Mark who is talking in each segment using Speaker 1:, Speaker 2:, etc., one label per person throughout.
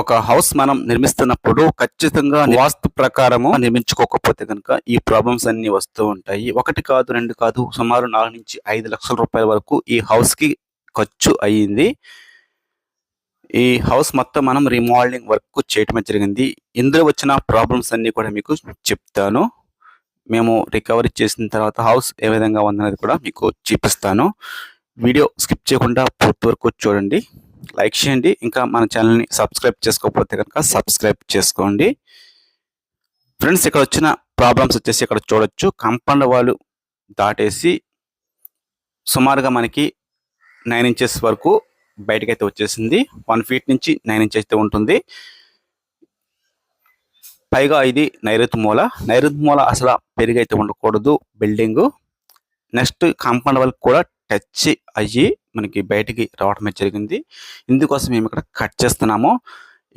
Speaker 1: ఒక హౌస్ మనం నిర్మిస్తున్నప్పుడు ఖచ్చితంగా వాస్తు ప్రకారము నిర్మించుకోకపోతే కనుక ఈ ప్రాబ్లమ్స్ అన్ని వస్తూ ఉంటాయి. ఒకటి కాదు రెండు కాదు సుమారు నాలుగు నుంచి ఐదు లక్షల రూపాయల వరకు ఈ హౌస్కి ఖర్చు అయ్యింది. ఈ హౌస్ మొత్తం మనం రీమోడలింగ్ వర్క్ చేయటం జరిగింది. ఇందులో వచ్చిన ప్రాబ్లమ్స్ అన్ని కూడా మీకు చెప్తాను. మేము రికవరీ చేసిన తర్వాత హౌస్ ఏ విధంగా ఉందనేది కూడా మీకు చూపిస్తాను. వీడియో స్కిప్ చేయకుండా పూర్తి వరకు చూడండి. లైక్ చేయండి. ఇంకా మన ఛానల్ని సబ్స్క్రైబ్ చేసుకోకపోతే కనుక సబ్స్క్రైబ్ చేసుకోండి. ఫ్రెండ్స్ ఇక్కడ వచ్చిన ప్రాబ్లమ్స్ వచ్చేసి ఇక్కడ చూడొచ్చు. కంపౌండ్ వాళ్ళు దాటేసి సుమారుగా మనకి నైన్ ఇంచెస్ వరకు బయటకు అయితే వచ్చేసింది. వన్ ఫీట్ నుంచి నైన్ ఇంచెస్ అయితే ఉంటుంది. పైగా ఇది నైరుతి మూల. నైరుతి మూల అసలు పెరిగైతే ఉండకూడదు బిల్డింగ్. నెక్స్ట్ కాంపౌండ్ వాళ్ళకి కూడా టచ్ అయ్యి మనకి బయటికి రావడం జరిగింది. ఇందుకోసం మేము ఇక్కడ కట్ చేస్తున్నాము.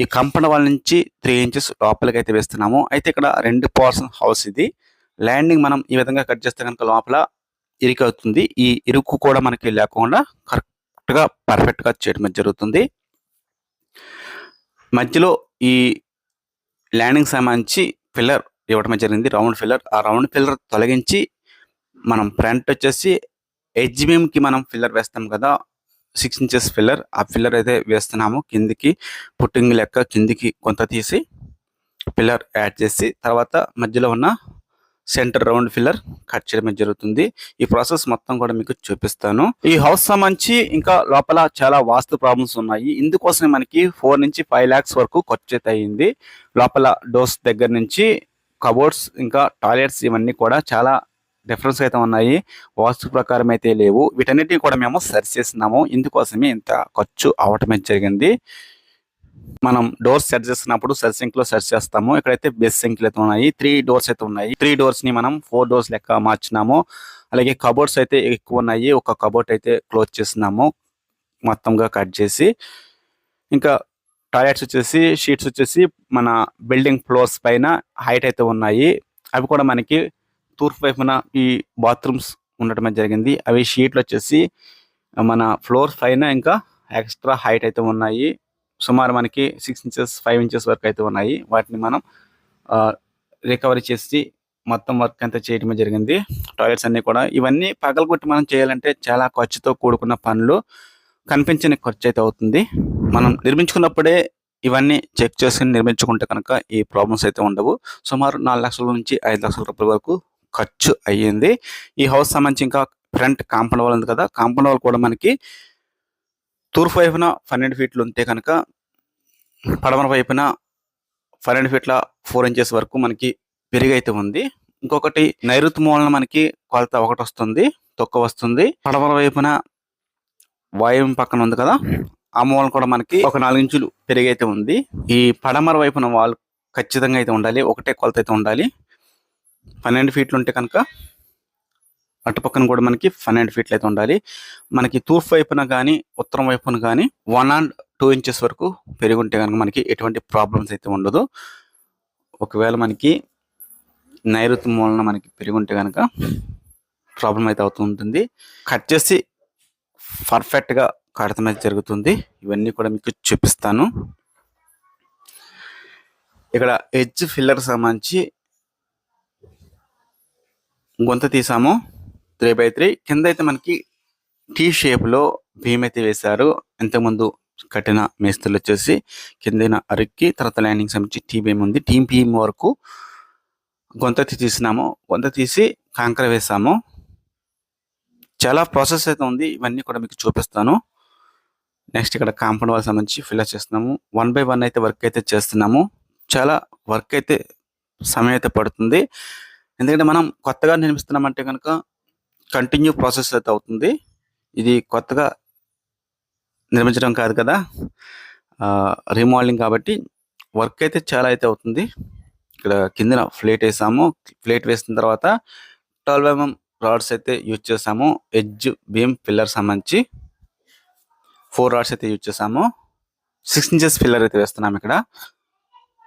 Speaker 1: ఈ కంపెనీ వాళ్ళ నుంచి త్రీ ఇంచెస్ లోపలికి అయితే వేస్తున్నాము. అయితే ఇక్కడ రెండు పర్సన్ హౌస్ ఇది. ల్యాండింగ్ మనం ఈ విధంగా కట్ చేస్తే కనుక లోపల ఇరుకు అవుతుంది. ఈ ఇరుకు కూడా మనకి లేకుండా కరెక్ట్గా పర్ఫెక్ట్గా చేయడం జరుగుతుంది. మధ్యలో ఈ ల్యాండింగ్ సంబంధించి పిల్లర్ ఇవ్వడం జరిగింది. Round pillar. ఆ రౌండ్ ఫిల్లర్ తొలగించి మనం ఫ్రంట్ వచ్చేసి ఎడ్జ్ బీమ్కి మనం ఫిల్లర్ వేస్తాం కదా సిక్స్ ఇంచెస్ ఫిల్లర్ ఆ ఫిల్లర్ అయితే వేస్తున్నాము. కిందికి పుట్టింగ్ లెక్క కిందికి కొంత తీసి పిల్లర్ యాడ్ చేసి తర్వాత మధ్యలో ఉన్న సెంటర్ రౌండ్ ఫిల్లర్ కట్ చేయడం జరుగుతుంది. ఈ ప్రాసెస్ మొత్తం కూడా మీకు చూపిస్తాను. ఈ హౌస్ సంబంధించి ఇంకా లోపల చాలా వాస్తు ప్రాబ్లమ్స్ ఉన్నాయి. ఇందుకోసమే మనకి ఫోర్ నుంచి ఫైవ్ ల్యాక్స్ వరకు ఖర్చు అయింది. లోపల డోర్స్ దగ్గర నుంచి కబోర్డ్స్ ఇంకా టాయిలెట్స్ ఇవన్నీ కూడా చాలా డిఫరెన్స్ అయితే ఉన్నాయి. వాస్తు ప్రకారం అయితే లేవు. వీటన్నిటిని కూడా మేము సెర్చ్ చేస్తున్నాము. ఇందుకోసమే ఇంత ఖర్చు అవటమే జరిగింది. మనం డోర్స్ సెర్చ్ చేస్తున్నప్పుడు సెర్చ్ సింక్లో సెర్చ్ చేస్తాము. ఇక్కడైతే బెస్ సింక్లు అయితే ఉన్నాయి. త్రీ డోర్స్ అయితే ఉన్నాయి. త్రీ డోర్స్ని మనం ఫోర్ డోర్స్ లెక్క మార్చినాము. అలాగే కబోర్డ్స్ అయితే ఎక్కువ ఉన్నాయి. ఒక కబోర్డ్ అయితే క్లోజ్ చేస్తున్నాము. మొత్తంగా కట్ చేసి. ఇంకా టాయిలెట్స్ వచ్చేసి షీట్స్ వచ్చేసి మన బిల్డింగ్ ఫ్లోర్స్ పైన హైట్ అయితే ఉన్నాయి. అవి కూడా మనకి తూర్పు వైపున ఈ బాత్రూమ్స్ ఉండటం జరిగింది. అవి షీట్లు వచ్చేసి మన ఫ్లోర్ పైన ఇంకా ఎక్స్ట్రా హైట్ అయితే ఉన్నాయి. సుమారు మనకి సిక్స్ ఇంచెస్ ఫైవ్ ఇంచెస్ వరకు అయితే ఉన్నాయి. వాటిని మనం రికవరీ చేసి మొత్తం వర్క్ అంతా చేయడం జరిగింది. టాయిలెట్స్ అన్నీ కూడా. ఇవన్నీ పగలగొట్టి మనం చేయాలంటే చాలా ఖర్చుతో కూడుకున్న పనులు. కనిపించని ఖర్చు అయితే అవుతుంది. మనం నిర్మించుకున్నప్పుడే ఇవన్నీ చెక్ చేసుకుని నిర్మించుకుంటే కనుక ఈ ప్రాబ్లమ్స్ అయితే ఉండవు. సుమారు నాలుగు లక్షల నుంచి ఐదు లక్షల రూపాయల వరకు ఖర్చు అయ్యింది. ఈ హౌస్ సంబంధించి ఇంకా ఫ్రంట్ కాంపౌండ్ వాల్ ఉంది కదా కాంపౌండ్ వాల్ కూడా మనకి తూర్పు వైపున పన్నెండు ఫీట్లు ఉంటే కనుక పడమర వైపున పన్నెండు ఫీట్ల ఫోర్ ఇంచెస్ వరకు మనకి పెరిగైతే ఉంది. ఇంకొకటి నైరుతి మూలన మనకి కొలత ఒకటి వస్తుంది తొక్క వస్తుంది. పడమర వైపున వాయువు పక్కన ఉంది కదా ఆ మూలన కూడా మనకి ఒక నాలుగు ఇంచులు పెరిగైతే ఉంది. ఈ పడమర వైపున వాళ్ళు ఖచ్చితంగా అయితే ఉండాలి ఒకటే కొలత అయితే ఉండాలి. పన్నెండు ఫీట్లు ఉంటే కనుక అటుపక్కన కూడా మనకి పన్నెండు ఫీట్లు అయితే ఉండాలి. మనకి తూర్పు వైపున కానీ ఉత్తరం వైపున కానీ వన్ అండ్ టూ ఇంచెస్ వరకు పెరిగి ఉంటే కనుక మనకి ఎటువంటి ప్రాబ్లమ్స్ అయితే ఉండదు. ఒకవేళ మనకి నైరుతి మూలన మనకి పెరిగి ఉంటే కనుక ప్రాబ్లం అయితే అవుతూ ఉంటుంది. కట్ చేసి పర్ఫెక్ట్గా కడతం అయితే జరుగుతుంది. ఇవన్నీ కూడా మీకు చూపిస్తాను. ఇక్కడ ఎడ్జ్ ఫిల్లర్ సంబంధించి గొంత తీసాము. Three by three. కింద అయితే మనకి టీ షేప్లో భీమ్ అయితే వేశారు. ఇంతకుముందు కట్టిన మేస్తులు వచ్చేసి కిందైన అరుక్కి తర్వాత ల్యాండింగ్ సంబంధించి టీ బీమ్ ఉంది. టీ బీమ్ వరకు గొంత తీసినాము. గొంత తీసి కాంకర వేసాము. చాలా ప్రాసెస్ అయితే ఉంది. ఇవన్నీ కూడా మీకు చూపిస్తాను. నెక్స్ట్ ఇక్కడ కాంపౌండ్ వాళ్ళకి సంబంధించి ఫిల్ చేస్తున్నాము. వన్ బై వన్ అయితే వర్క్ అయితే చేస్తున్నాము. చాలా వర్క్ అయితే సమయం అయితే పడుతుంది. ఎందుకంటే మనం కొత్తగా నిర్మిస్తున్నామంటే కనుక కంటిన్యూ ప్రాసెస్ అయితే అవుతుంది. ఇది కొత్తగా నిర్మించడం కాదు కదా. రీమోడలింగ్ కాబట్టి వర్క్ అయితే చాలా అయితే అవుతుంది. ఇక్కడ కిందన ఫ్లేట్ వేసాము. ఫ్లేట్ వేసిన తర్వాత ట్వెల్వ్ ఎంఎం రాడ్స్ అయితే యూజ్ చేసాము. ఎడ్జ్ బీమ్ పిల్లర్ సంబంధించి ఫోర్ రాడ్స్ అయితే యూజ్ చేసాము. సిక్స్ ఇంచెస్ పిల్లర్ అయితే వేస్తున్నాము ఇక్కడ.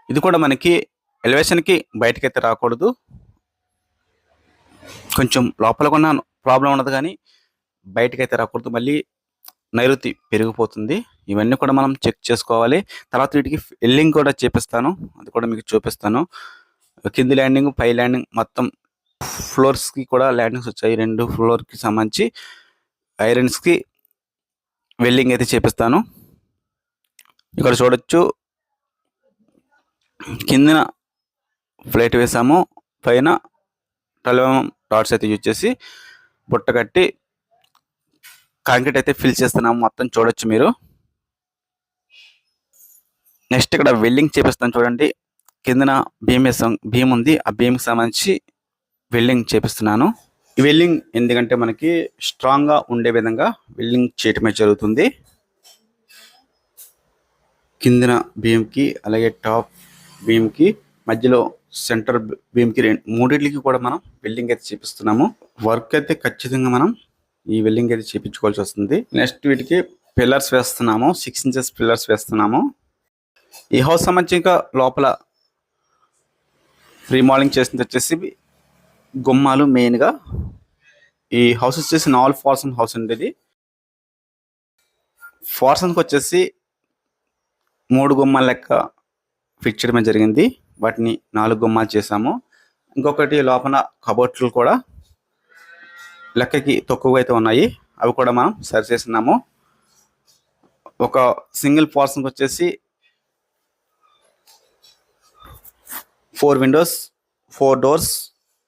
Speaker 1: ఇది కూడా మనకి ఎలివేషన్కి బయటకి అయితే రాకూడదు. కొంచెం లోపల కొన్న ప్రాబ్లం ఉండదు కానీ బయటకు అయితే రాకూడదు. మళ్ళీ నైరుతి పెరిగిపోతుంది. ఇవన్నీ కూడా మనం చెక్ చేసుకోవాలి. తర్వాత వీటికి ఎల్లింగ్ కూడా చేపిస్తాను. అది కూడా మీకు చూపిస్తాను. కింది ల్యాండింగ్ పై ల్యాండింగ్ మొత్తం ఫ్లోర్స్కి కూడా ల్యాండింగ్స్ వచ్చాయి. రెండు ఫ్లోర్కి సంబంధించి ఐరన్స్కి వెల్డింగ్ అయితే చేపిస్తాను. ఇక్కడ చూడొచ్చు. కిందన ఫ్లైట్ వేసాము. పైన ట్వెల్వ్ డాట్స్ అయితే యూజ్ చేసి బుట్ట కట్టి కాంక్రీట్ అయితే ఫిల్ చేస్తున్నాము. మొత్తం చూడొచ్చు మీరు. నెక్స్ట్ ఇక్కడ వెల్డింగ్ చేపిస్తాను చూడండి. కిందన భీమ్ వేసాం భీమ్ ఉంది. ఆ భీమ్కి సంబంధించి వెల్డింగ్ చేపిస్తున్నాను. ఈ వెల్డింగ్ ఎందుకంటే మనకి స్ట్రాంగ్గా ఉండే విధంగా వెల్డింగ్ చేయటమే జరుగుతుంది. కిందన భీమ్కి అలాగే టాప్ భీమ్కి మధ్యలో సెంటర్ భీమ్కి రెండు మూడింటికి కూడా మనం వెల్డింగ్ అయితే చేపిస్తున్నాము. వర్క్ అయితే ఖచ్చితంగా మనం ఈ వెల్డింగ్ అయితే చేపించుకోవాల్సి వస్తుంది. నెక్స్ట్ వీటికి పిల్లర్స్ వేస్తున్నాము. సిక్స్ ఇంచెస్ పిల్లర్స్ వేస్తున్నాము. ఈ హౌస్ సంబంధించి ఇంకా లోపల రీమాలింగ్ చేసింది వచ్చేసి గుమ్మాలు మెయిన్గా. ఈ హౌస్ వచ్చేసి నాలుగు ఫార్సన్ హౌస్ ఉండేది ఫార్సన్కి వచ్చేసి మూడు గుమ్మాల లెక్క ఫిట్ చేయడమే జరిగింది. వాటిని నాలుగు గుమ్మాలు చేసాము ఇంకొకటి లోపల కబోర్డ్లు కూడా లెక్కకి తక్కువగా అయితే ఉన్నాయి. అవి కూడా మనం సరి చేసినాము ఒక సింగిల్ పోర్షన్కి వచ్చేసి four windows four doors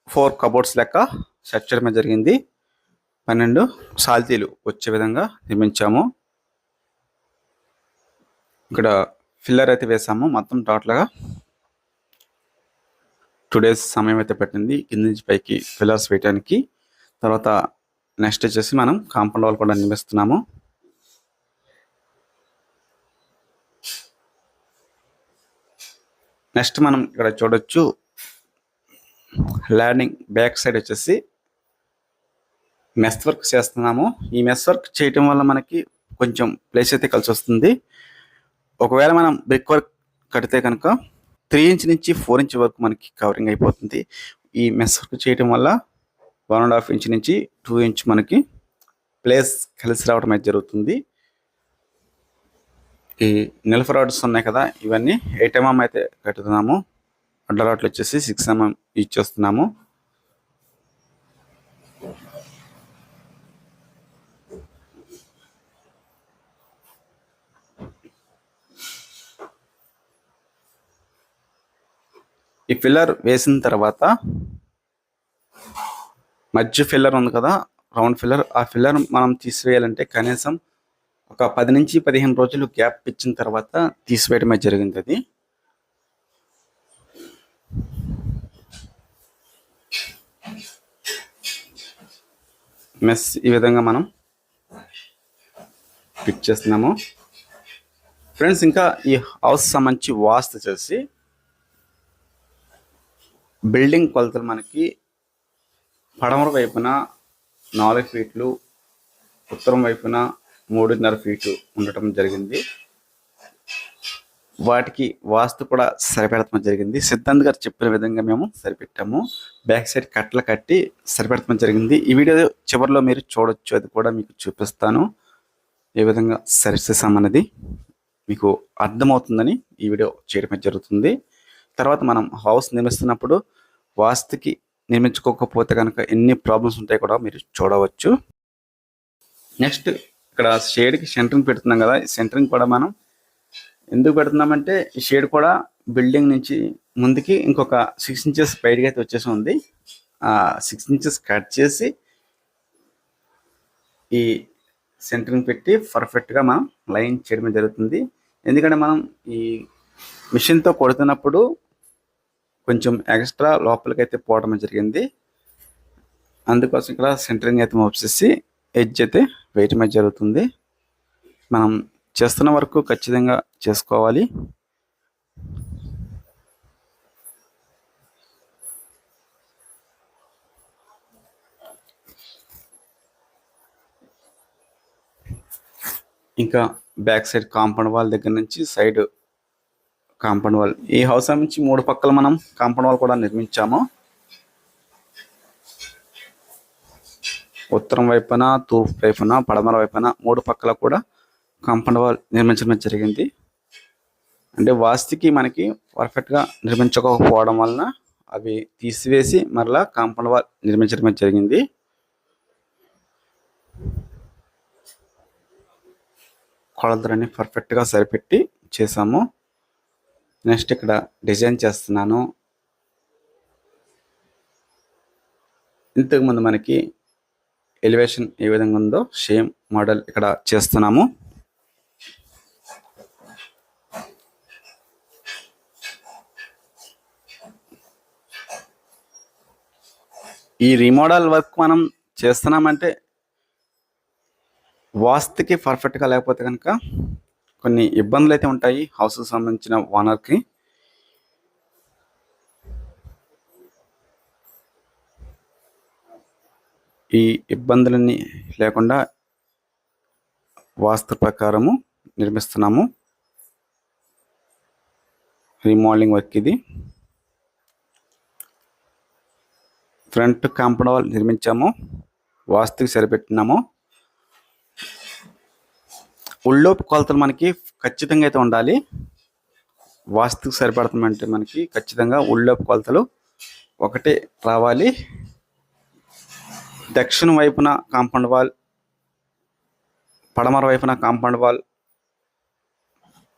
Speaker 1: four cupboards లెక్క సెట్ చేయడమే జరిగింది. పన్నెండు సాల్తీలు వచ్చే విధంగా నిర్మించాము. ఇక్కడ ఫిల్లర్ అయితే వేసాము. మొత్తం టోటల్గా టూ డేస్ సమయం అయితే పెట్టింది. కింద నుంచి పైకి పిల్లర్స్ వేయడానికి తర్వాత నెక్స్ట్ వచ్చేసి మనం కాంపౌండ్ వాల్ కూడా నిర్మిస్తున్నాము. నెక్స్ట్ మనం ఇక్కడ చూడొచ్చు. ల్యాండింగ్ బ్యాక్ సైడ్ వచ్చేసి మెస్ వర్క్ చేస్తున్నాము. ఈ మెస్ వర్క్ చేయటం వల్ల మనకి కొంచెం ప్లేస్ అయితే కలిసి వస్తుంది. ఒకవేళ మనం బ్రిక్ వర్క్ కడితే కనుక త్రీ ఇంచ్ నుంచి ఫోర్ ఇంచ్ వరకు మనకి కవరింగ్ అయిపోతుంది. ఈ మెస్ వర్క్ చేయటం వల్ల వన్ అండ్ హాఫ్ ఇంచ్ నుంచి టూ ఇంచ్ మనకి ప్లేస్ కలిసి రావడం అయితే జరుగుతుంది. ఈ నిల్ఫ రాడ్స్ ఉన్నాయి కదా ఇవన్నీ ఎయిట్ ఎంఎం అయితే కట్టుతున్నాము. అడ్డ రాట్లు వచ్చేసి సిక్స్ ఎంఎం యూజ్ చేస్తున్నాము ఈ ఫిల్లర్ వేసిన తర్వాత మధ్య ఫిల్లర్ ఉంది కదా రౌండ్ ఫిల్లర్. ఆ ఫిల్లర్ మనం తీసివేయాలంటే కనీసం ఒక పది నుంచి పదిహేను రోజులు గ్యాప్ ఇచ్చిన తర్వాత తీసివేయడమే జరిగింది అది. మెస్ ఈ విధంగా మనం ఫిట్ చేస్తున్నాము. ఫ్రెండ్స్ ఇంకా ఈ హౌస్ సంబంధించి వాస్తు చేసి బిల్డింగ్ కొలతలు మనకి పడమర వైపున నాలుగు ఫీట్లు ఉత్తరం వైపున మూడున్నర ఫీటు ఉండటం జరిగింది. వాటికి వాస్తు కూడా సరిపెడతాం జరిగింది. సిద్ధాంత్ గారు చెప్పిన విధంగా మేము సరిపెట్టాము. బ్యాక్ సైడ్ కట్టలు కట్టి సరిపెడతాం జరిగింది. ఈ వీడియో చివరిలో మీరు చూడొచ్చు. అది కూడా మీకు చూపిస్తాను. ఏ విధంగా సరిచేసామన్నది మీకు అర్థమవుతుందని ఈ వీడియో చేయడం జరుగుతుంది. తర్వాత మనం హౌస్ నిర్మిస్తున్నప్పుడు వాస్తుకి నిర్మించుకోకపోతే కనుక ఎన్ని ప్రాబ్లమ్స్ ఉంటాయి కూడా మీరు చూడవచ్చు. నెక్స్ట్ ఇక్కడ షేడ్కి సెంటరింగ్ పెడుతున్నాం కదా సెంటరింగ్ కూడా మనం ఎందుకు పెడుతున్నామంటే ఈ షేడ్ కూడా బిల్డింగ్ నుంచి ముందుకి ఇంకొక సిక్స్ ఇంచెస్ బయటకి అయితే వచ్చేసి ఉంది. ఆ సిక్స్ ఇంచెస్ కట్ చేసి ఈ సెంటరింగ్ పెట్టి పర్ఫెక్ట్గా మనం లైన్ చేయడం జరుగుతుంది. ఎందుకంటే మనం ఈ మిషన్తో కొడుతున్నప్పుడు కొంచెం ఎక్స్ట్రా లోపలికి అయితే పోవడం జరిగింది. అందుకోసం ఇక్కడ సెంటరింగ్ అయితే వచ్చేసి ఎడ్జ్ అయితే వేయటమే జరుగుతుంది. మనం చేస్తున్న వరకు ఖచ్చితంగా చేసుకోవాలి. ఇంకా బ్యాక్ సైడ్ కాంపౌండ్ వాల్ దగ్గర నుంచి సైడ్ కాంపౌండ్ వాల్. ఈ హౌస్ నుంచి మూడు పక్కల మనం కాంపౌండ్ వాల్ కూడా నిర్మించాము. ఉత్తరం వైపున తూర్పు వైపున పడమర వైపున మూడు పక్కల కూడా కాంపౌండ్ వాల్ నిర్మించడం జరిగింది. అంటే వాస్తుకి మనకి పర్ఫెక్ట్గా నిర్మించకపోవడం వలన అవి తీసివేసి మరలా కాంపౌండ్ వాల్ నిర్మించడం జరిగింది. కొలతలన్నీ పర్ఫెక్ట్గా సరిపెట్టి చేసాము నెక్స్ట్ ఇక్కడ డిజైన్ చేస్తున్నాను. ఇంతకుముందు మనకి ఎలివేషన్ ఏ విధంగా ఉందో సేమ్ మోడల్ ఇక్కడ చేస్తున్నాము. ఈ రీమోడల్ వర్క్ మనం చేస్తున్నామంటే వాస్తుకి పర్ఫెక్ట్గా లేకపోతే కనుక కొన్ని ఇబ్బందులు అయితే ఉంటాయి హౌస్కి సంబంధించిన ఓనర్కి. ఈ ఇబ్బందులన్నీ లేకుండా వాస్తు ప్రకారము నిర్మిస్తున్నాము. రీమోడలింగ్ వర్క్ ఇది. ఫ్రంట్ కాంపౌండ్ వాల్ నిర్మించాము. వాస్తుకి సరిపెట్టినాము. ఉళ్ళోపు కొలతలు మనకి ఖచ్చితంగా అయితే ఉండాలి. వాస్తుకు సరిపడుతుందంటే మనకి ఖచ్చితంగా ఉళ్ళోపు కొలతలు ఒకటే రావాలి. దక్షిణ వైపున కాంపౌండ్ వాల్ పడమర వైపున కాంపౌండ్ వాల్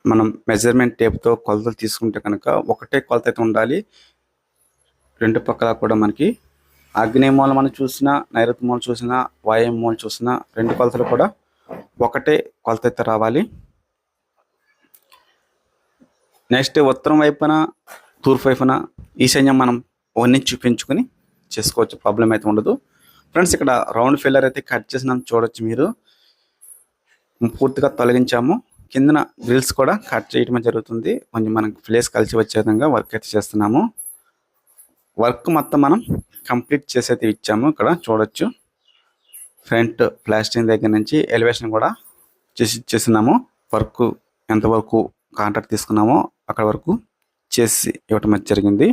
Speaker 1: మనం మెజర్మెంట్ టేప్తో కొలతలు తీసుకుంటే కనుక ఒకటే కొలత అయితే ఉండాలి. రెండు పక్కల కూడా మనకి ఆగ్నేయ మూలం మనం చూసినా నైరుతి మూలం చూసినా వాయు మూలం చూసినా రెండు కొలతలు కూడా ఒకటే కొలత అయితే రావాలి. నెక్స్ట్ ఉత్తరం వైపున తూర్పు వైపున ఈశాన్యం మనం ఓన్ని చూపించుకొని చేసుకోవచ్చు. ప్రాబ్లం అయితే ఉండదు. ఫ్రెండ్స్ ఇక్కడ రౌండ్ ఫిల్లర్ అయితే కట్ చేసినాం చూడొచ్చు మీరు. పూర్తిగా తొలగించాము. కిందన గ్రిల్స్ కూడా కట్ చేయడం జరుగుతుంది. కొంచెం మనం ప్లేస్ కలిసి వచ్చే విధంగా వర్క్ అయితే చేస్తున్నాము. వర్క్ మొత్తం మనం కంప్లీట్ చేసి అయితే ఇచ్చాము. ఇక్కడ చూడొచ్చు. ఫ్రంట్ ప్లాస్టింగ్ దగ్గర నుంచి ఎలివేషన్ కూడా చేసి చేస్తున్నాము. వర్క్ ఎంతవరకు కాంట్రాక్ట్ తీసుకున్నామో అక్కడ వరకు చేసి ఇవ్వటం జరిగింది.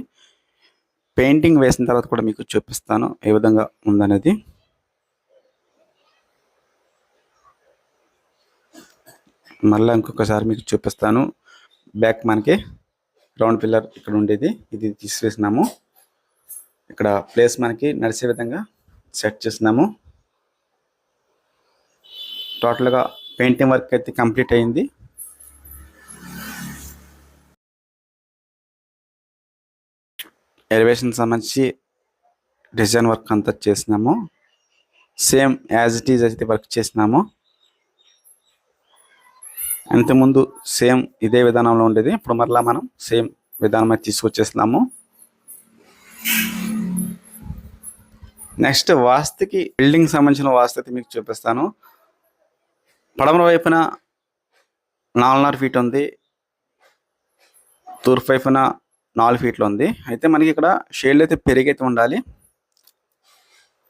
Speaker 1: పెయింటింగ్ వేసిన తర్వాత కూడా మీకు చూపిస్తాను ఏ విధంగా ఉందనేది. మళ్ళీ ఇంకొకసారి మీకు చూపిస్తాను. బ్యాక్ మనకి రౌండ్ పిల్లర్ ఇక్కడ ఉండేది. ఇది తీసివేసినాము. ఇక్కడ ప్లేస్ మనకి నడిచే విధంగా సెట్ చేసినాము. టోటల్గా పెయింటింగ్ వర్క్ అయితే కంప్లీట్ అయింది. ఎలివేషన్ సంబంధించి డిజైన్ వర్క్ అంతా చేసినాము. సేమ్ యాజ్ ఇట్ ఈజ్ అయితే వర్క్ చేసినాము. అంతకుముందు సేమ్ ఇదే విధానంలో ఉండేది. ఇప్పుడు మరలా మనం సేమ్ విధానం అయితే తీసుకొచ్చేసినాము. నెక్స్ట్ వాస్తుకి బిల్డింగ్ సంబంధించిన వాస్తు అయితే మీకు చూపిస్తాను. పడమర వైపున నాలుగున్నర ఫీట్ ఉంది. తూర్పు వైపున నాలుగు ఫీట్లు ఉంది. అయితే మనకి ఇక్కడ షేడ్లు అయితే పెరిగైతే ఉండాలి.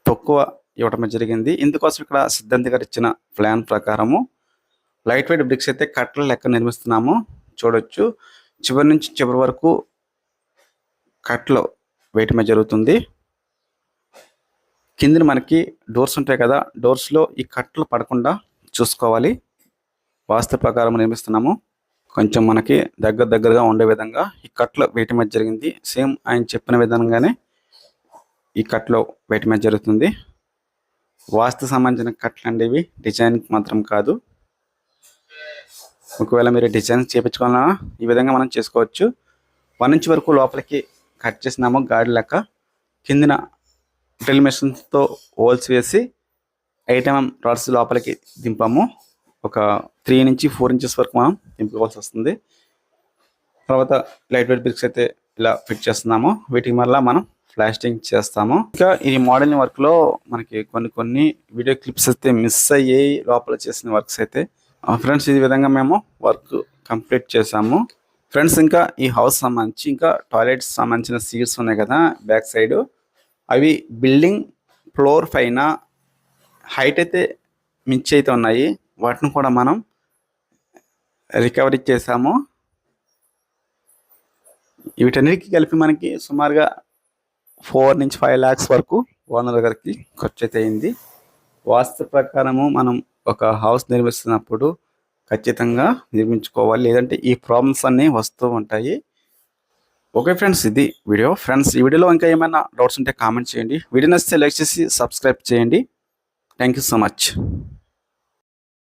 Speaker 1: తక్కువ ఇవ్వటం జరిగింది. ఇందుకోసం ఇక్కడ సిద్ధాంతి గారు ఇచ్చిన ప్లాన్ ప్రకారము లైట్ వెయిట్ బ్రిక్స్ అయితే కట్టల లెక్క నిర్మిస్తున్నాము. చూడొచ్చు. చివరి నుంచి చివరి వరకు కట్టలు వేయటమే జరుగుతుంది. కింద మనకి డోర్స్ ఉంటాయి కదా డోర్స్లో ఈ కట్టలు పడకుండా చూసుకోవాలి. వాస్తు ప్రకారం నిర్మిస్తున్నాము. కొంచెం మనకి దగ్గర దగ్గరగా ఉండే విధంగా ఈ కట్లో వేటి అయితే జరిగింది. సేమ్ ఆయన చెప్పిన విధంగానే ఈ కట్లో వేటి అయితే జరుగుతుంది. వాస్తు సంబంధించిన కట్లు అండి ఇవి. డిజైన్కి మాత్రం కాదు. ఒకవేళ మీరు డిజైన్ చేయించుకోవాలన్నా ఈ విధంగా మనం చేసుకోవచ్చు. వన్ ఇంచ్ వరకు లోపలికి కట్ చేసినాము. గాడి లెక్క. కిందిన డ్రిల్ మెషిన్తో హోల్స్ వేసి ఎయిట్ ఎంఎం రాడ్స్ లోపలికి దింపాము. ఒక త్రీ నుంచి ఫోర్ ఇంచెస్ వరకు మనం దింపుకోవాల్సి వస్తుంది. తర్వాత లైట్ వెయిట్ బ్రిక్స్ అయితే ఇలా ఫిట్ చేస్తున్నాము. వీటికి మళ్ళీ మనం ప్లాస్టింగ్ చేస్తాము. ఇంకా ఈ మోడలింగ్ వర్క్లో మనకి కొన్ని కొన్ని వీడియో క్లిప్స్ అయితే మిస్ అయ్యాయి లోపల చేసిన వర్క్స్ అయితే ఫ్రెండ్స్ ఈ విధంగా మేము వర్క్ కంప్లీట్ చేసాము ఫ్రెండ్స్ ఇంకా ఈ హౌస్ సంబంధించి ఇంకా టాయిలెట్స్ సంబంధించిన సీట్స్ ఉన్నాయి కదా బ్యాక్ సైడ్. అవి బిల్డింగ్ ఫ్లోర్ పైన హైట్ అయితే మించి అయితే ఉన్నాయి. వాటిని కూడా మనం రికవరీ చేసాము. వీటన్నిటికీ కలిపి మనకి సుమారుగా ఫోర్ నుంచి ఫైవ్ ల్యాక్స్ వరకు ఓనర్ గారికి ఖర్చు అయితే అయింది. వాస్తు ప్రకారము మనం ఒక హౌస్ నిర్మిస్తున్నప్పుడు ఖచ్చితంగా నిర్మించుకోవాలి. లేదంటే ఈ ప్రాబ్లమ్స్ అన్నీ వస్తూ ఉంటాయి. ఓకే ఫ్రెండ్స్ ఇది వీడియో. ఫ్రెండ్స్ ఈ వీడియోలో ఇంకా ఏమైనా డౌట్స్ ఉంటే కామెంట్ చేయండి. వీడియో నచ్చితే లైక్ చేసి సబ్స్క్రైబ్ చేయండి. Thank you so much.